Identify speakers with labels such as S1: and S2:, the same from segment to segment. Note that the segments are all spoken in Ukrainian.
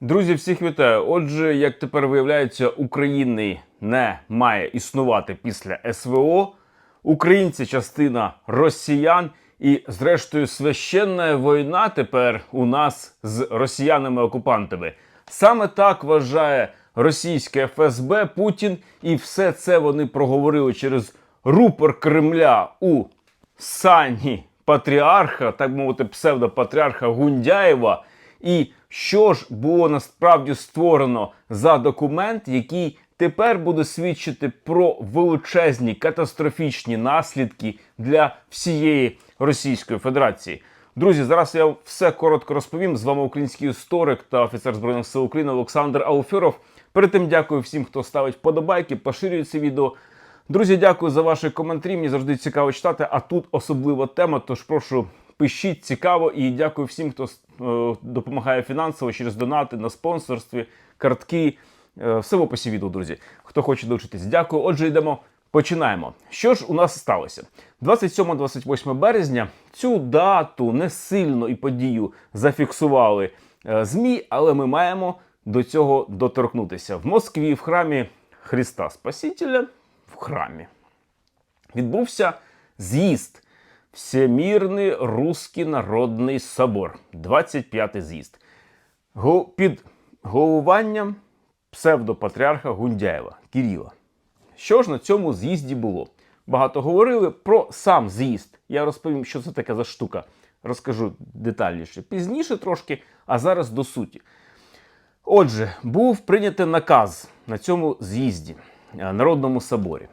S1: Друзі, всіх вітаю. Отже, як тепер виявляється, України не має існувати після СВО. Українці частина росіян, і, зрештою, священна війна тепер у нас з росіянами-окупантами. Саме так вважає російське ФСБ Путін, і все це вони проговорили через рупор Кремля у сані патріарха, так мовити, псевдопатріарха Гундяєва. І що ж було насправді створено за документ, який тепер буде свідчити про величезні катастрофічні наслідки для всієї Російської Федерації. Друзі, зараз я все коротко розповім. З вами український історик та офіцер збройних сил України Олександр Ауфіров. Перед тим дякую всім, хто ставить вподобайки, поширює це відео. Друзі, дякую за ваші коментарі. Мені завжди цікаво читати. А тут особлива тема. Тож прошу пишіть цікаво і дякую всім, хто е, допомагає фінансово через донати на спонсорстві, картки. Е, все в описі відео, друзі. Хто хоче долучитись, дякую. Отже, йдемо. Починаємо. Що ж у нас сталося? 27-28 березня цю дату не сильно і подію зафіксували е, ЗМІ, але ми маємо до цього доторкнутися. В Москві, в храмі Христа Спасителя, в храмі відбувся з'їзд. Всемірний Руський Народний Собор, 25-й з'їзд. Під головуванням псевдопатріарха Гундяєва Кіріла. Що ж на цьому з'їзді було? Багато говорили про сам з'їзд. Я розповім, що це таке за штука. Розкажу детальніше пізніше трошки, а зараз до суті. Отже, був прийнятий наказ на цьому з'їзді, е, Народному соборі.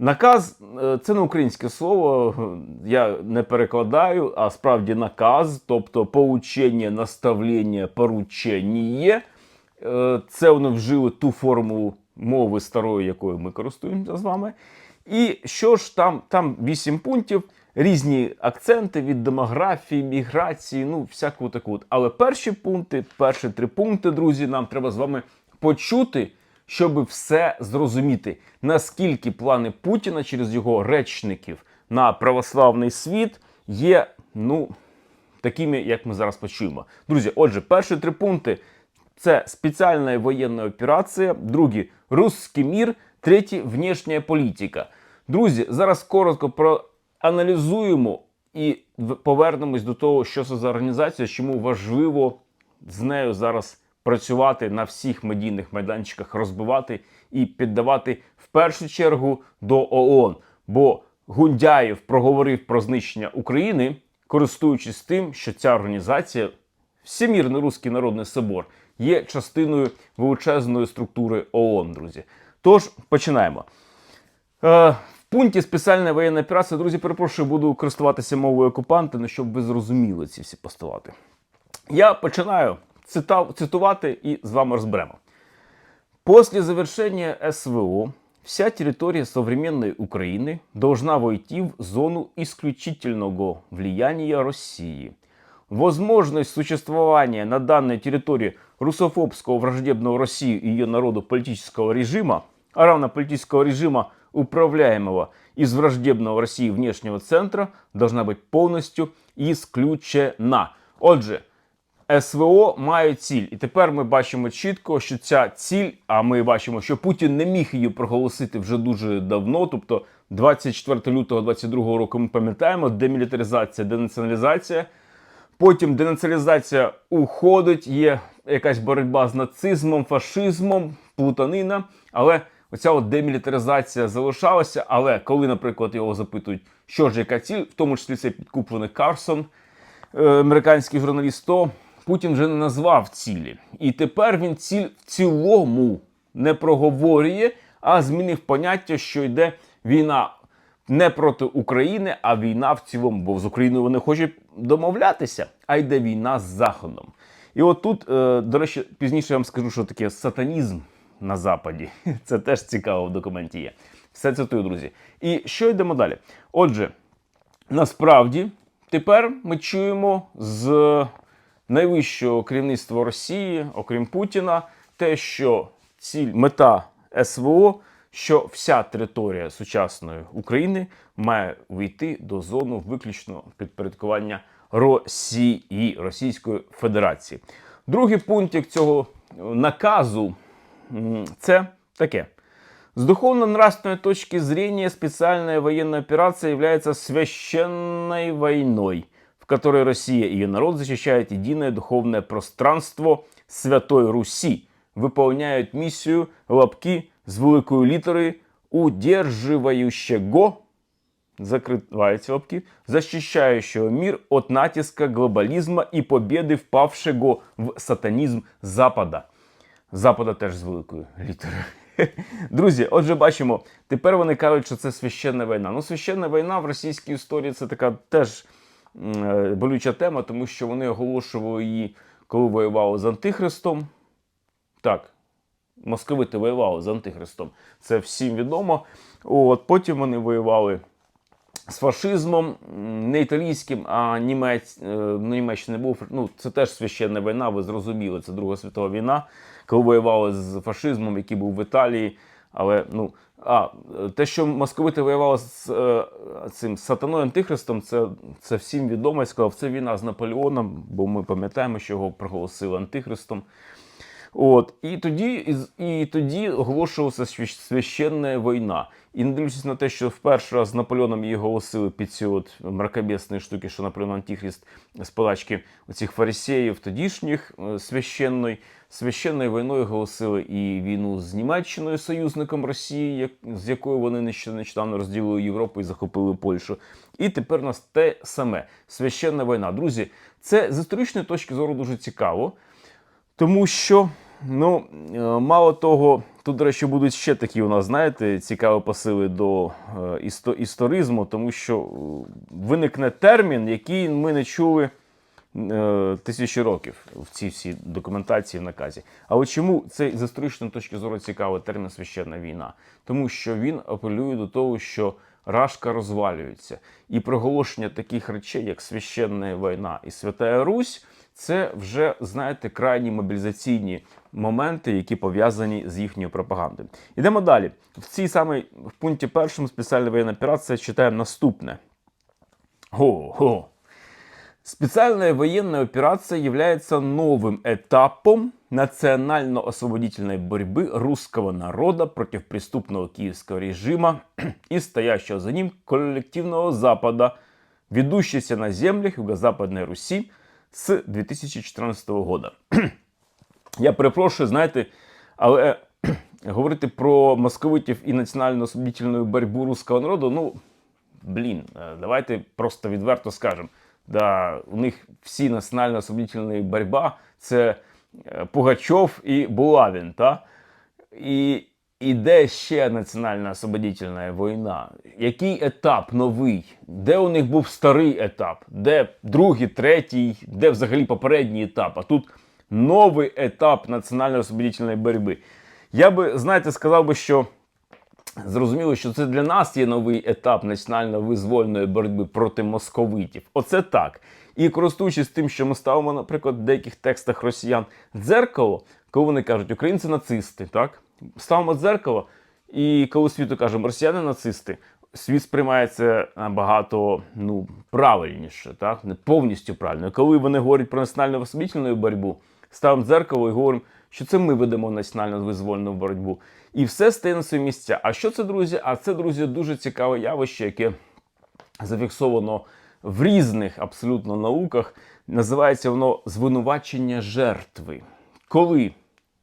S1: Наказ е, це не українське слово, я не перекладаю, а справді наказ, тобто поучення, наставлення, поручення. Е, Це вони вжили ту форму мови старої, якою ми користуємося з вами. І що ж там, там 8 пунктів, різні акценти від демографії, міграції, ну, всяку таку. Але перші пункти, перші три пункти, друзі, нам треба з вами почути, щоб все зрозуміти, наскільки плани Путіна через його речників на православний світ є, ну, такими, як ми зараз почуємо. Друзі, отже, перші три пункти це спеціальна воєнна операція, другий русський мір, третій внешня політика. Друзі, зараз коротко проаналізуємо і повернемось до того, що це за організація, чому важливо з нею зараз працювати на всіх медійних майданчиках, розбивати і піддавати в першу чергу до ООН. Бо Гундяєв проговорив про знищення України, користуючись тим, що ця організація Всемірний Руський Народний Собор є частиною величезної структури ООН, друзі. Тож починаємо. Е, в пункті спеціальна воєнна операція, друзі, перепрошую, буду користуватися мовою окупанта, ну, щоб ви зрозуміли ці всі постулати. Я починаю цита- цитувати і з вами розберемо. После завершения СВО вся территория современной Украины должна войти в зону исключительного влияния России. Возможность существования на данной территории русофобского враждебного России и ее народу политического режима, а равно политического режима, управляемого из враждебного России внешнего центра, должна быть полностью исключена. Отже, СВО має ціль. І тепер ми бачимо чітко, що ця ціль, а ми бачимо, що Путін не міг її проголосити вже дуже давно. Тобто 24 лютого 22 року ми пам'ятаємо, демілітаризація, денаціоналізація. Потім денаціоналізація уходить, є якась боротьба з нацизмом, фашизмом, плутанина. Але оця от демілітаризація залишалася. Але коли, наприклад, його запитують, що ж яка ціль, в тому числі це підкуплений Карсон, е, американський журналіст, то Путін вже не назвав цілі. І тепер він ціль в цілому не проговорює, а змінив поняття, що йде війна не проти України, а війна в цілому. Бо з Україною вони хочуть домовлятися, а йде війна з Заходом. І от тут, е, до речі, пізніше я вам скажу, що таке сатанізм на Западі. Це теж цікаво в документі є. Все цитую, друзі. І що йдемо далі? Отже, насправді тепер ми чуємо з найвищого керівництва Росії, окрім Путіна, те, що ціль мета СВО, що вся територія сучасної України має вийти до зону виключно підпорядкування Росії Російської Федерації. Другий пунктик цього е, наказу це таке. С духовно-нравственной точки зрения специальная военная операция является священной войной, в которой Россия и ее народ защищают единое духовное пространство Святой Руси, выполняют миссию лапки с великой литеры удерживающего закрывайте лапки, защищающего мир от натиска глобализма и победы впавшего в сатанизм Запада. Запада теж з великою літерою. Друзі, отже, бачимо, тепер вони кажуть, що це священна війна. Ну, священна війна в російській історії це така теж м, е, болюча тема, тому що вони оголошували її, коли воювали з Антихристом. Так, московити воювали з Антихристом. Це всім відомо. От, потім вони воювали з фашизмом, не італійським, а німець, е, ну, Німеччини був. Ну, це теж священна війна, ви зрозуміли, це Друга світова війна, коли воювали з фашизмом, який був в Італії. Але ну, а те, що московити воювали з е, цим сатаною Антихристом, це, це всім відомо. Я сказав, це війна з Наполеоном, бо ми пам'ятаємо, що його проголосили Антихристом. От, і тоді, із- і тоді оголошувалася священна війна. І не дивлячись на те, що в перший раз з Наполеоном її оголосили під ці от мракобесні штуки, що Наполеон Антихрист з палачки оцих фарисеїв тодішніх е, священної, священною війною оголосили і війну з Німеччиною, союзником Росії, як, з якою вони нещодавно розділили Європу і захопили Польщу. І тепер у нас те саме священна війна. Друзі, це з історичної точки зору дуже цікаво. Тому що, ну, е, мало того, тут, до речі, будуть ще такі у нас, знаєте, цікаві посили до е, істо- історизму, тому що е, виникне термін, який ми не чули тисячі років в цій всій документації в наказі. Але чому це з історичної точки зору цікавий термін священна війна? Тому що він апелює до того, що Рашка розвалюється, і проголошення таких речей, як священна війна і Святая Русь, це вже знаєте крайні мобілізаційні моменти, які пов'язані з їхньою пропагандою. Ідемо далі. В цій самій в пункті першому спеціальна воєнна операція читаємо наступне. Го-го. Специальная военная операция является новым этапом национально-освободительной борьбы русского народа против преступного киевского режима и стоящего за ним коллективного Запада, ведущейся на землях Юго-Западной Руси с 2014 года. Я перепрошую, знаєте, але говорити про московитів і національно-освободительну боротьбу руського народу, ну, блін, е, давайте просто відверто скажемо. Да, у них всі національно-освободительна боротьба це е, Пугачов і Булавін, та? І іде ще національна освободительна війна. Який етап новий? Де у них був старий етап? Де другий, третій, де взагалі попередній етап? А тут новий етап національної освободительної боротьби. Я би, знаєте, сказав би, що зрозуміло, що це для нас є новий етап національно-визвольної боротьби проти московитів. Оце так. І користуючись тим, що ми ставимо, наприклад, в деяких текстах росіян дзеркало, коли вони кажуть, українці нацисти, так? Ставимо дзеркало, і коли світу кажемо, росіяни нацисти, світ сприймається набагато ну, правильніше, так? не повністю правильно. Коли вони говорять про національно освободительну боротьбу, ставимо дзеркало і говоримо, що це ми ведемо національно визвольну боротьбу. І все стає на свої місця. А що це, друзі? А це, друзі, дуже цікаве явище, яке зафіксовано в різних абсолютно науках. Називається воно звинувачення жертви. Коли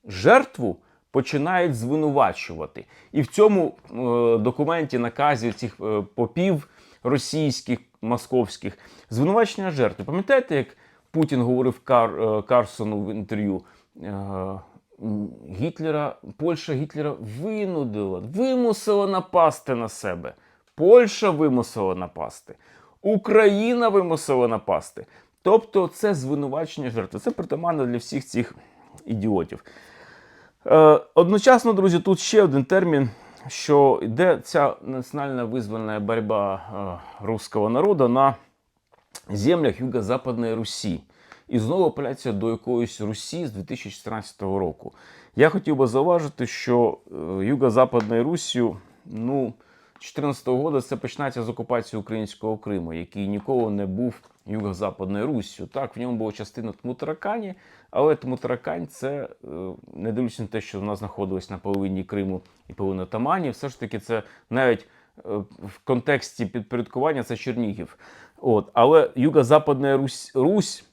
S1: жертву починають звинувачувати. І в цьому е, документі наказі цих е, попів російських, московських звинувачення жертви. Пам'ятаєте, як Путін говорив Кар, е, Карсону в інтерв'ю? Гітлера, Польща Гітлера винудила, вимусила напасти на себе. Польща вимусила напасти. Україна вимусила напасти. Тобто це звинувачення жертви. Це притаманно для всіх цих ідіотів. Е, одночасно, друзі, тут ще один термін, що йде ця національна визвольна боротьба е, руського народу на землях Юго-Западної Русі. І знову апеляція до якоїсь Русі з 2014 року. Я хотів би зауважити, що е, Юго-Западною Руссю, ну, 2014 року це починається з окупації українського Криму, який ніколи не був Юго-Западною Руссю. Так, в ньому була частина Тмутаракані, але Тмутаракань це, е, не дивлячись на те, що вона знаходилась на половині Криму і половині Тамані, все ж таки це навіть е, в контексті підпорядкування це Чернігів. От, але Юго-Западна Русь, Русь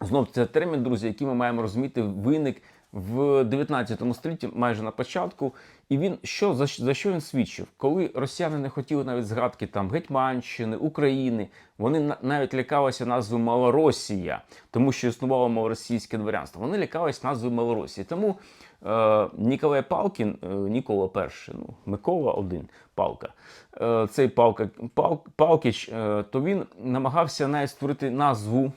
S1: Знов це термін, друзі, який ми маємо розуміти, виник в 19 столітті, майже на початку. І він що за, за що він свідчив? Коли росіяни не хотіли навіть згадки там Гетьманщини, України, вони на- навіть лякалися назви Малоросія, тому що існувало малоросійське дворянство. Вони лякались назви Малоросії. Тому е, Ніколай Палкін, е, Нікола перший, ну Микола один Палка, е, цей Палка Пал, Палкіч, е, то він намагався навіть створити назву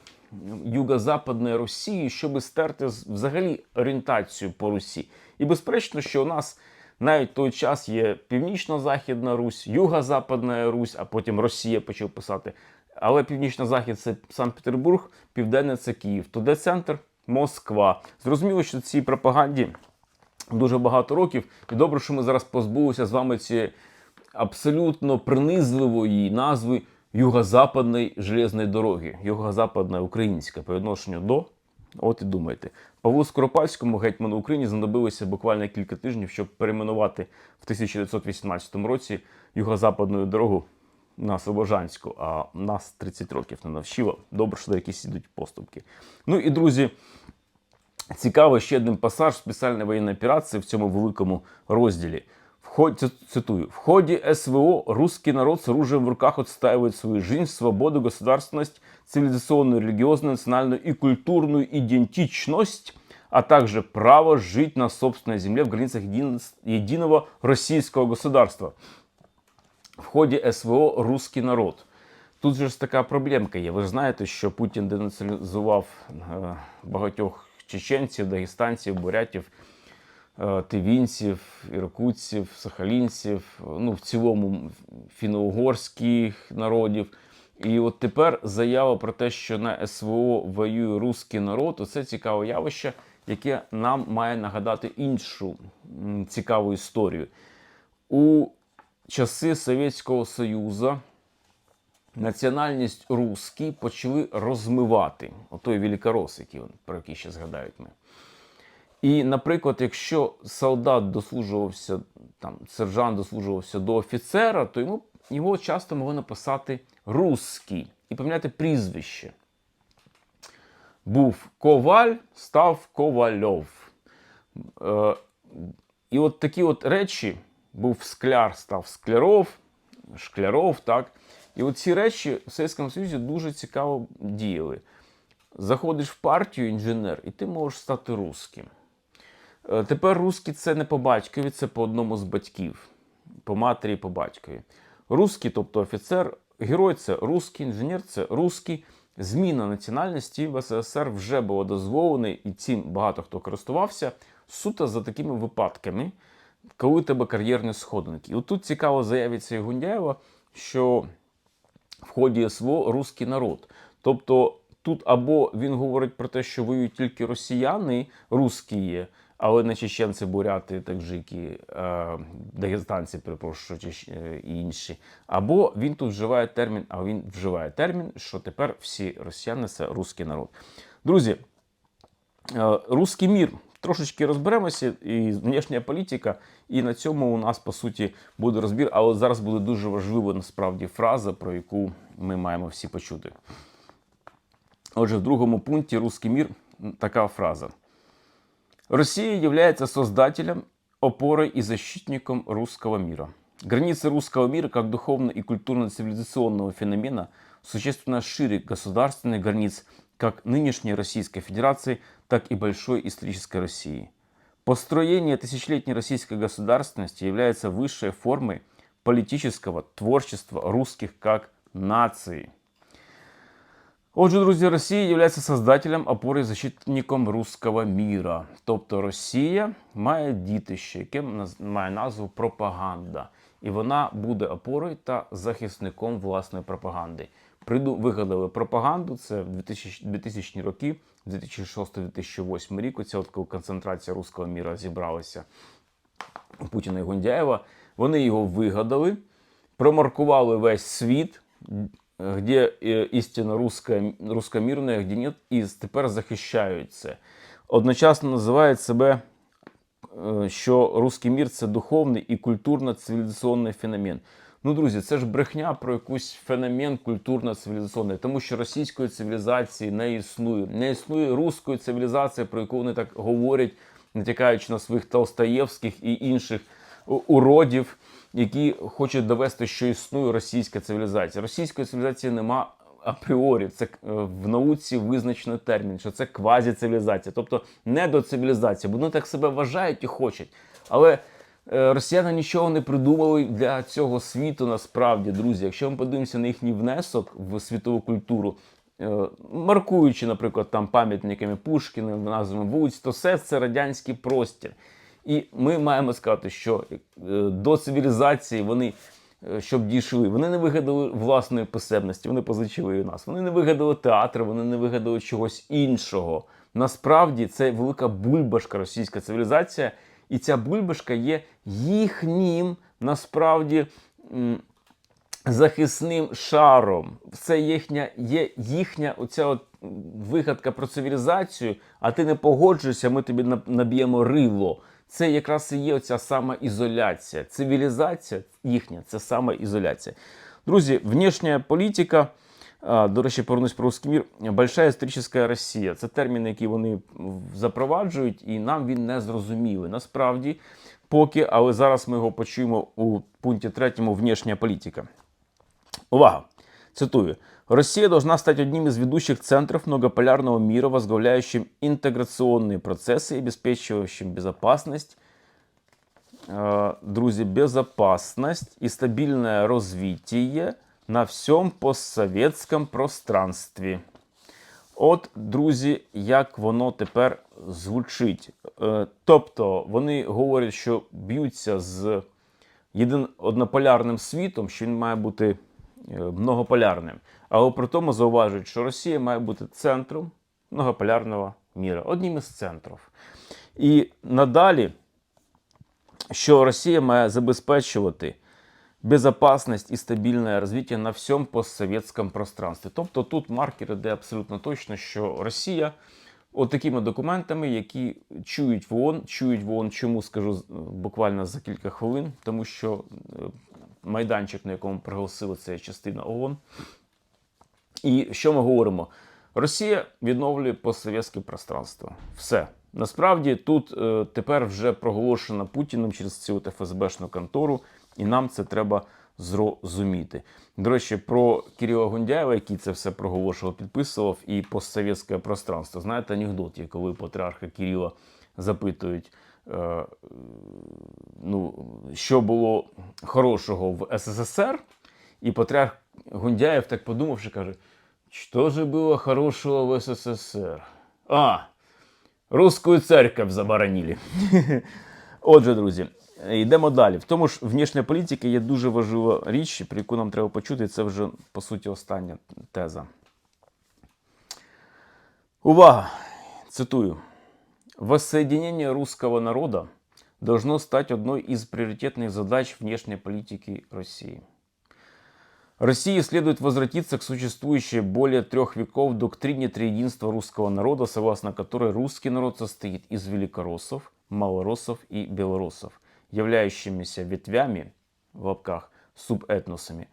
S1: Юго-Западної Росії, щоб стерти взагалі орієнтацію по Русі. І безперечно, що у нас навіть той час є Північно-Західна Русь, Юго-Западна Русь, а потім Росія почав писати. Але північно-захід це Санкт-Петербург, південне це Київ. То де центр? Москва. Зрозуміло, що цій пропаганді дуже багато років. І добре, що ми зараз позбулися з вами цієї абсолютно принизливої назви Юго-Западної железної дороги. Юго-Западна українська по відношенню до. От і думайте. Павлу Скоропадському, гетьману України, знадобилося буквально кілька тижнів, щоб перейменувати в 1918 році юго-западну дорогу на Слобожанську, а нас 30 років не навчило. Добре, що якісь ідуть поступки. Ну і друзі, Цікаво ще один пасаж спеціальної воєнної операції в цьому великому розділі. Ході, цитую, в ходе СВО русский народ с оружием в руках отстаивает свою жизнь, свободу, государственность, цивилизационную, религиозную, национальную и культурную идентичность, а также право жить на собственной земле в границах един- единого российского государства. В ході СВО русський народ. Тут же ж така проблемка є. Ви ж знаєте, що Путін денаціоналізував е, багатьох чеченців, дагестанців, бурятів, тивінців, іркутців, сахалінців, ну в цілому фіно-угорських народів. І от тепер заява про те, що на СВО воює русський народ, оце цікаве явище, яке нам має нагадати іншу цікаву історію. У часи Совєтського Союзу національність русський почали розмивати. Отой великорос, який, про який ще згадають ми. І, наприклад, якщо солдат дослужувався, там, сержант дослужувався до офіцера, то йому, його часто могли написати русський і поміняти прізвище. Був коваль, став ковальов. Е, і от такі от речі, був скляр, став скляров, шкляров, так. І от ці речі в Совєтському Союзі дуже цікаво діяли. Заходиш в партію інженер, і ти можеш стати русським. Е, Тепер русський це не по батькові, це по одному з батьків, по матері і по батькові. Русський, тобто офіцер, герой це русський, інженер це русський. Зміна національності в СССР вже була дозволена, і цим багато хто користувався суто за такими випадками, коли у тебе кар'єрні сходинки. І от тут цікаво заявиться Гундяєва, що в ході СВО русський народ. Тобто тут або він говорить про те, що воюють тільки росіяни, русські є, але не чеченці, буряти, таджики, е, дагестанці, перепрошую, е, і інші. Або він тут вживає термін, а він вживає термін, що тепер всі росіяни це русський народ. Друзі, Е, Руський мір. Трошечки розберемося, і внешня політика, і на цьому у нас по суті буде розбір. Але зараз буде дуже важлива насправді фраза, про яку ми маємо всі почути. Отже, в другому пункті Руський мір така фраза. Россия является создателем, опорой и защитником русского мира. Границы русского мира как духовно- и культурно-цивилизационного феномена существенно шире государственных границ как нынешней Российской Федерации, так и большой исторической России. Построение тысячелетней российской государственности является высшей формой политического творчества русских как нации. Отже, друзі, Росія є создателем, опорою і защитником руського міра. Тобто Росія має дітище, яке має назву пропаганда. І вона буде опорою та захисником власної пропаганди. Приду, вигадали пропаганду, це в 2000, 2000 роки, 2006-2008 рік, оця от коли концентрація руського міра зібралася у Путіна і Гундяєва. Вони його вигадали, промаркували весь світ, е, где е, істина руська, рускомірна, где нет, і тепер захищають це. Одночасно називають себе, е, що русський мір це духовний і культурно-цивілізаційний феномен. Ну, друзі, це ж брехня про якийсь феномен культурно-цивілізаційний, тому що російської цивілізації не існує. Не існує руської цивілізації, про яку вони так говорять, натякаючи на своїх Толстаєвських і інших уродів, які хочуть довести, що існує російська цивілізація. Російської цивілізації нема апріорі. Це е, в науці визначений термін, що це квазіцивілізація, тобто недоцивілізація, бо вони так себе вважають і хочуть. Але е, росіяни нічого не придумали для цього світу насправді, друзі. Якщо ми подивимося на їхній внесок в світову культуру, е, маркуючи, наприклад, там пам'ятниками Пушкіна, назвами вулиць, то все це радянський простір. І ми маємо сказати, що е, до цивілізації вони, е, щоб дійшли, вони не вигадали власної писемності, вони позичили у нас. Вони не вигадали театр, вони не вигадали чогось іншого. Насправді це велика бульбашка російська цивілізація, і ця бульбашка є їхнім насправді. захисним шаром. Це їхня, є їхня оця от вигадка про цивілізацію, а ти не погоджуєшся, ми тобі наб- наб'ємо рило. Це якраз і є оця самоізоляція. Цивілізація їхня це самоізоляція. Друзі, внешня політика. До речі, повернусь про русский мір. Большая історична Росія. Це термін, який вони запроваджують, і нам він не зрозумілий. Насправді, поки, але зараз ми його почуємо у пункті третьому внешня політика. Увага! Цитую. Россия должна стать одним из ведущих центров многополярного мира, возглавляющим интеграционные процессы и обеспечивающим безопасность, э, друзі, безопасность и стабильное развитие на всем постсоветском пространстві. От, друзі, як воно тепер звучить. Е, Тобто вони говорять, що б'ються з єдин однополярним світом, що він має бути е, многополярним. Але при тому зауважують, що Росія має бути центром многополярного міра, одним із центрів. І надалі, що Росія має забезпечувати безопасность і стабільне розвиття на всьому постсовєтському пространстві. Тобто тут маркер іде абсолютно точно, що Росія от такими документами, які чують в ООН, чують в ООН, чому скажу буквально за кілька хвилин, тому що е, майданчик, на якому приголосили, це частина ООН. І що ми говоримо? Росія відновлює постсовєтське пространство. Все. Насправді тут е, тепер вже проголошено Путіним через цю ФСБшну контору, і нам це треба зрозуміти. До речі, про Кирила Гундяєва, який це все проголошував, підписував, і постсовєтське пространство. Знаєте, анекдот, є, коли патріарха Кирила запитують, ну, що було хорошого в СССР, і патріарх Гундяєв так подумавши, каже: Що же було хорошого в СССР? А, русскую церковь заборонили. Отже, друзі, йдемо далі. В тому ж внішня політика є дуже важлива річ, про яку нам треба почути. Це вже по суті остання теза. Увага! Цитую. Воссоединение русского народа должно стать одной из приоритетных задач внешней политики России. России следует возвратиться к существующей более трех веков доктрине триединства русского народа, согласно которой русский народ состоит из великороссов, малороссов и белороссов, являющимися ветвями, в лапках, субэтносами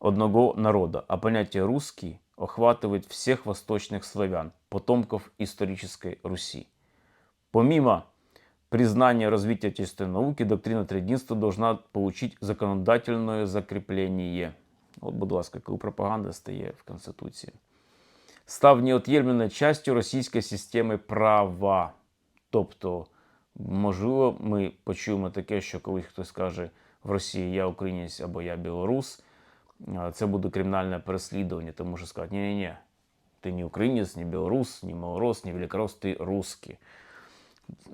S1: одного народа, а понятие «русский» охватывает всех восточных славян, потомков исторической Руси. Помимо признания развития отечественной науки, доктрина триединства должна получить законодательное закрепление. От, будь ласка, коли пропаганда стає в Конституції. Став неот'ємною частю російської системи права. Тобто, можливо, ми почуємо таке, що коли хтось каже в Росії я українець або я білорус, це буде кримінальне переслідування, тому що скажуть, ні-ні-ні, ти не українець, не білорус, не малорос, не великорос, ти русский.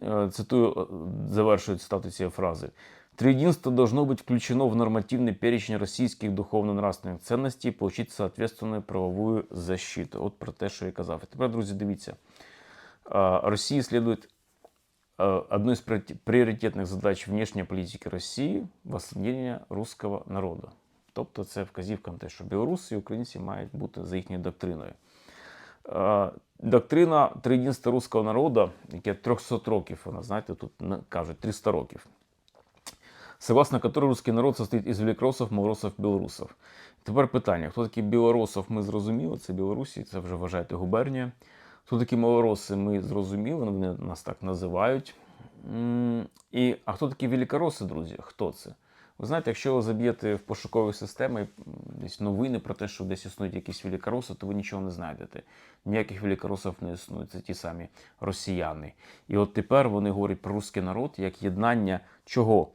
S1: Э, Цитую, э, завершую цитату цієї фрази. Триединство должно быть включено в нормативный перечень российских духовно-нравственных ценностей и получить соответственную правовую защиту. От про те, що я казав. І тепер, друзі, дивіться. А, Росії следует а, одной из приоритет- приоритетных задач внешней политики России – воссоединение русского народа. Тобто це вказівка на те, що білоруси і українці мають бути за їхньою доктриною. Е, Доктрина триєдинства руського народу, яке 300 років, вона, знаєте, тут кажуть 300 років, согласно которой русский народ состоит із великоросов, малоросов, білорусов. Тепер питання: хто такі білоросов, ми зрозуміли, це Білорусі, це вже вважаєте губернія. Хто такі малороси, ми зрозуміли, вони нас так називають. І, а хто такі великороси, друзі? Хто це? Ви знаєте, якщо ви заб'єте в пошукові системи десь новини про те, що десь існують якісь великороси, то ви нічого не знайдете. Ніяких великоросів не існує, це ті самі росіяни. І от тепер вони говорять про русський народ як єднання чого?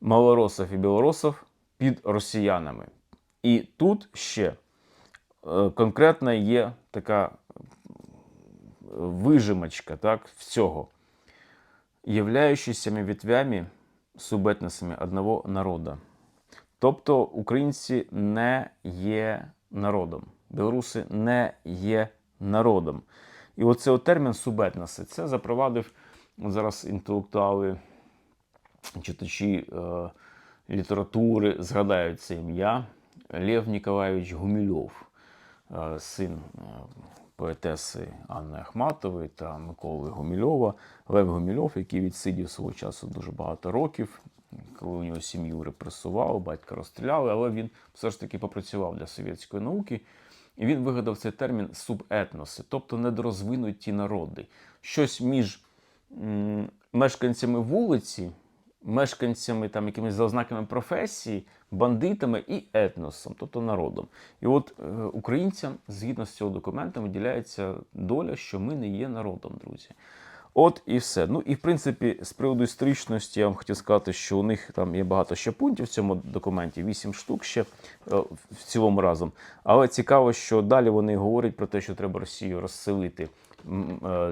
S1: Малоросів і білоросів під росіянами. І тут ще е, конкретно є така вижимочка так, всього, являючися ветвями субетносами одного народу. Тобто українці не є народом, білоруси не є народом. І оцей термін субетноси це запровадив зараз інтелектуали, читачі е, літератури згадають це ім'я Лев Ніколаєвич Гумільов, е, син е, поетеси Анни Ахматової та Миколи Гумільова. Лев Гумільов, який відсидів свого часу дуже багато років, коли у нього сім'ю репресували, батька розстріляли, але він все ж таки попрацював для совєтської науки. І він вигадав цей термін субетноси, тобто недорозвинуті народи. Щось між мешканцями вулиці, мешканцями там якимись за ознаками професії, бандитами і етносом, тобто народом. І от е, українцям, згідно з цього документа, виділяється доля, що ми не є народом, друзі. От і все. Ну і в принципі, з приводу історичності, я вам хотів сказати, що у них там є багато ще пунктів в цьому документі, 8 штук ще е, в цілому разом. Але цікаво, що далі вони говорять про те, що треба Росію розселити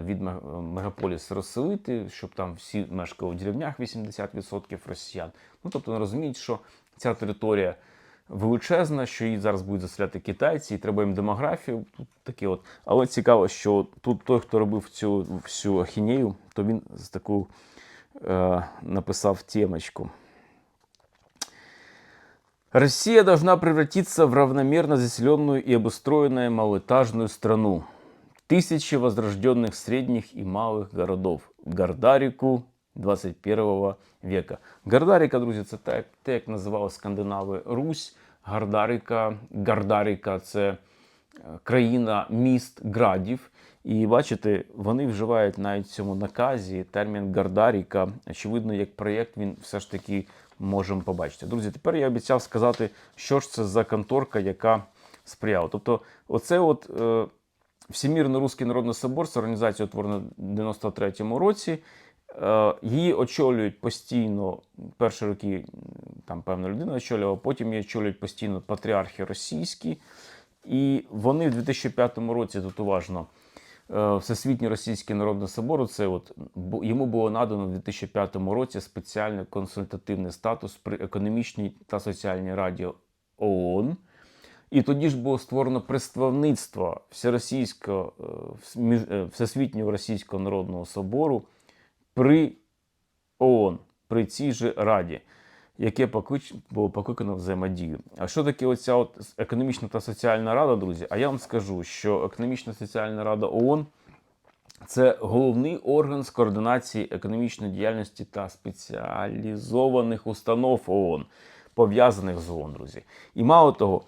S1: від ме- мегаполісу розселити, щоб там всі мешкали в деревнях 80% росіян. Ну тобто розуміють, що ця територія величезна, що її зараз будуть заселяти китайці, і треба їм демографію. Тут таке от. Але цікаво, що тут той, хто робив цю всю ахінею, то він з таку е, написав темочку. Россия должна превратиться в равномерно заселенную и обустроенную малоэтажную страну Тысячи возрожденных средних и малых городов. Гардарику 21 века. Гардарика, друзі, це те, те, як називали скандинави Русь. Гардарика, Гардарика це е, країна міст градів. І бачите, вони вживають навіть в цьому наказі термін Гардаріка. Очевидно, як проєкт він все ж таки можемо побачити. Друзі, тепер я обіцяв сказати, що ж це за конторка, яка сприяла. Тобто, оце от е, Всемірний Руський Народний Собор, це організація утворена в 93-му році. Е, Її очолюють постійно перші роки, там певна людина очолювала, потім її очолюють постійно патріархи російські. І вони в 2005 році тут уважно. е, Всесвітній Російський Народний Собор, це от йому було надано в 2005 році спеціальний консультативний статус при економічній та соціальній раді ООН. І тоді ж було створено представництво Всеросійського е, е, Всесвітнього Російського Народного Собору при ООН, при цій же Раді, яке було покликано взаємодію. А що таке оця от економічна та соціальна рада, друзі? А я вам скажу, що економічна соціальна рада ООН це головний орган з координації економічної діяльності та спеціалізованих установ ООН, пов'язаних з ООН, друзі. І мало того,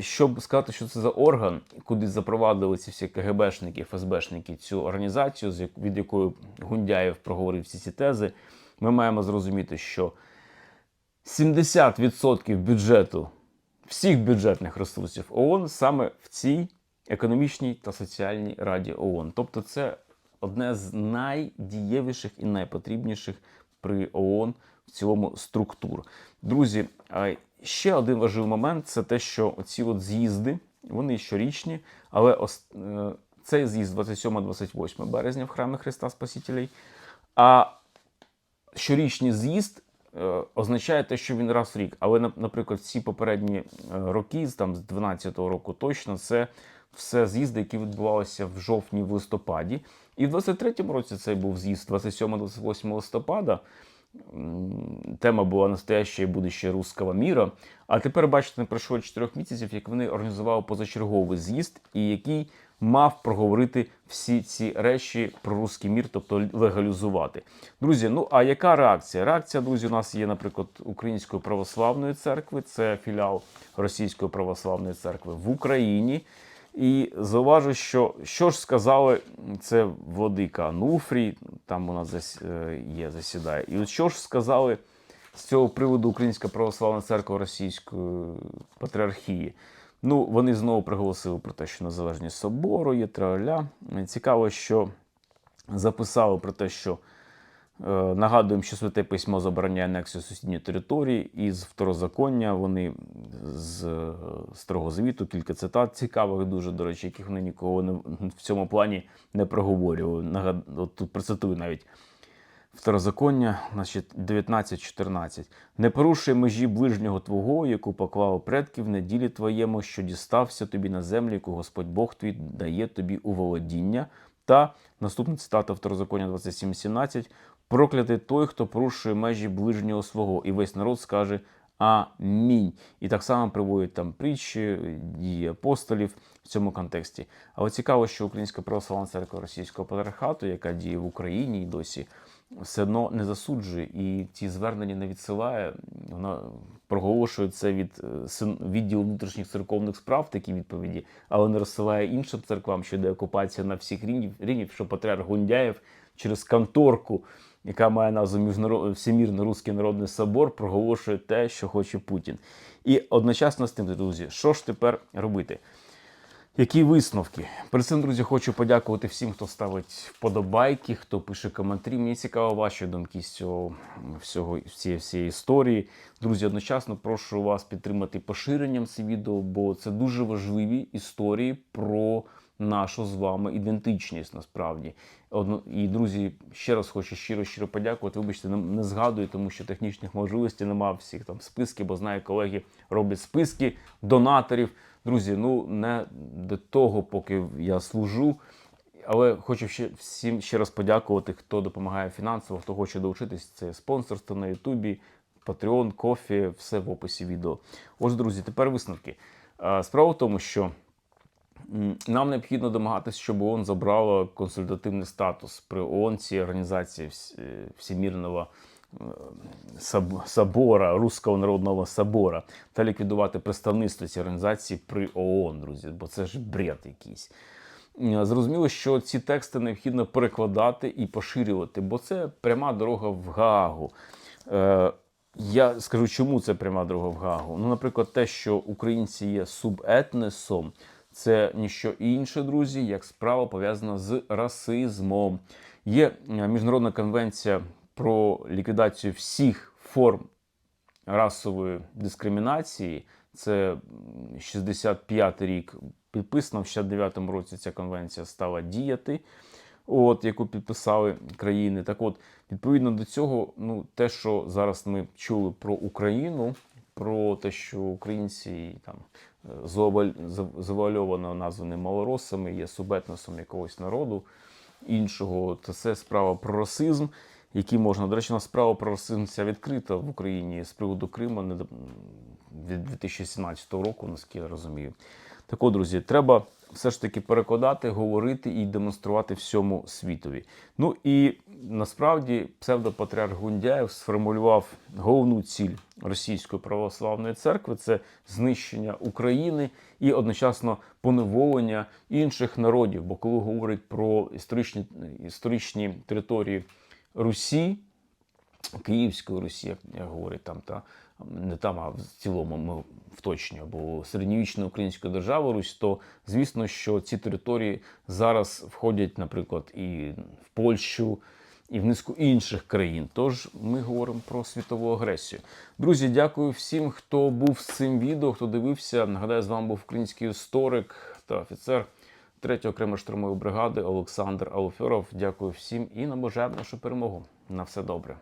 S1: щоб сказати, що це за орган, куди запровадили ці всі КГБшники, ФСБшники цю організацію, від якої Гундяєв проговорив всі ці тези, ми маємо зрозуміти, що 70% бюджету всіх бюджетних ресурсів ООН саме в цій економічній та соціальній раді ООН. Тобто, це одне з найдієвіших і найпотрібніших при ООН в цілому структур. Друзі, ще один важливий момент це те, що ці от з'їзди, вони щорічні, але ос- е, цей з'їзд 27-28 березня в храмі Христа Спасителей. А щорічний з'їзд е, означає те, що він раз в рік. Але, наприклад, всі попередні е, роки, там з 12-го року точно, це все з'їзди, які відбувалися в жовтні в листопаді. І в 23-му році цей був з'їзд 27-28 листопада. Тема була настояще і будуще русского міра. А тепер, бачите, не пройшло 4 місяців, як вони організували позачерговий з'їзд, і який мав проговорити всі ці речі про русський мір, тобто легалізувати. Друзі, ну а яка реакція? Реакція, друзі, у нас є, наприклад, Української православної церкви, це філіал Російської православної церкви в Україні. І зауважу, що що ж сказали це владика Нуфрій, там нас зас, е, є засідає. І от що ж сказали з цього приводу Українська православна церква Російської патріархії? Ну, вони знову приголосили про те, що незалежність собору є траля. Цікаво, що записали про те, що нагадуємо, що святе письмо забороняє анексію сусідньої території, і з второзаконня вони з е, Старого Завіту кілька цитат цікавих, дуже до речі, яких вони нікого не в цьому плані не проговорювали. Нагад... От тут процитую навіть. Второзаконня, значить, 19.14. Не порушуй межі ближнього твого, яку поклав предків в неділі твоєму, що дістався тобі на землю, яку Господь Бог твій дає тобі у володіння. Та наступна цитата Второзаконня 27.17. Проклятий той, хто порушує межі ближнього свого, і весь народ скаже Амінь. І так само приводять там притчі, дії апостолів в цьому контексті. Але цікаво, що Українська православна церква Російського патріархату, яка діє в Україні і досі, все одно не засуджує і ті звернення не відсилає. Вона проголошує це від е, відділу внутрішніх церковних справ, такі відповіді, але не розсилає іншим церквам, що йде окупація на всіх рівнів, рівнів що патріарх Гундяєв через конторку, яка має назву Міжнарод... Всемірний Руський Народний Собор, проголошує те, що хоче Путін. І одночасно з тим, друзі, що ж тепер робити? Які висновки? Перед цим, друзі, хочу подякувати всім, хто ставить вподобайки, хто пише коментарі. Мені цікаво ваші думки з цього всього цієї всієї історії. Друзі, одночасно прошу вас підтримати поширенням це відео, бо це дуже важливі історії про нашу з вами ідентичність насправді. І друзі, ще раз хочу щиро щиро подякувати. Вибачте, не, згадую, тому що технічних можливостей немає всіх там списків, бо знаю, колеги роблять списки донаторів. Друзі, ну не до того, поки я служу. Але хочу ще всім ще раз подякувати, хто допомагає фінансово, хто хоче долучитись. Це спонсорство на Ютубі, Patreon, кофі, все в описі відео. Ось, друзі, тепер висновки. Е, Справа в тому, що нам необхідно домагатися, щоб ООН забрала консультативний статус при ООН цієї організації е, Всемірного е, Собора, Руського народного собора, та ліквідувати представництво цієї організації при ООН, друзі, бо це ж бред якийсь. Зрозуміло, що ці тексти необхідно перекладати і поширювати, бо це пряма дорога в Гаагу. Е, я скажу, чому це пряма дорога в Гаагу. Ну, наприклад, те, що українці є субетнесом, це ніщо інше, друзі, як справа пов'язана з расизмом. Є е, міжнародна конвенція про ліквідацію всіх форм расової дискримінації. Це м, 65 рік підписано, в 69-му році ця конвенція стала діяти, от, яку підписали країни. Так от, відповідно до цього, ну, те, що зараз ми чули про Україну, про те, що українці там завуальовано названі малоросами, є субетносом якогось народу іншого, то це справа про расизм, який можна. До речі, на справа про расизм ця відкрита в Україні з приводу Криму від 2017 року, наскільки я розумію. Так от, друзі, треба все ж таки перекладати, говорити і демонструвати всьому світові. Ну і насправді псевдопатріарх Гундяєв сформулював головну ціль Російської православної церкви це знищення України і одночасно поневолення інших народів. Бо коли говорить про історичні, історичні території Русі, Київської Русі, як, говорять там, та не там, а в цілому ми вточнюємо, бо середньовічна українська держава Русь, то звісно, що ці території зараз входять, наприклад, і в Польщу, і в низку інших країн. Тож ми говоримо про світову агресію. Друзі, дякую всім, хто був з цим відео, хто дивився. Нагадаю, з вами був український історик та офіцер 3-ї окремої штурмової бригади Олександр Алофьоров. Дякую всім і наближаємо нашу перемогу. На все добре.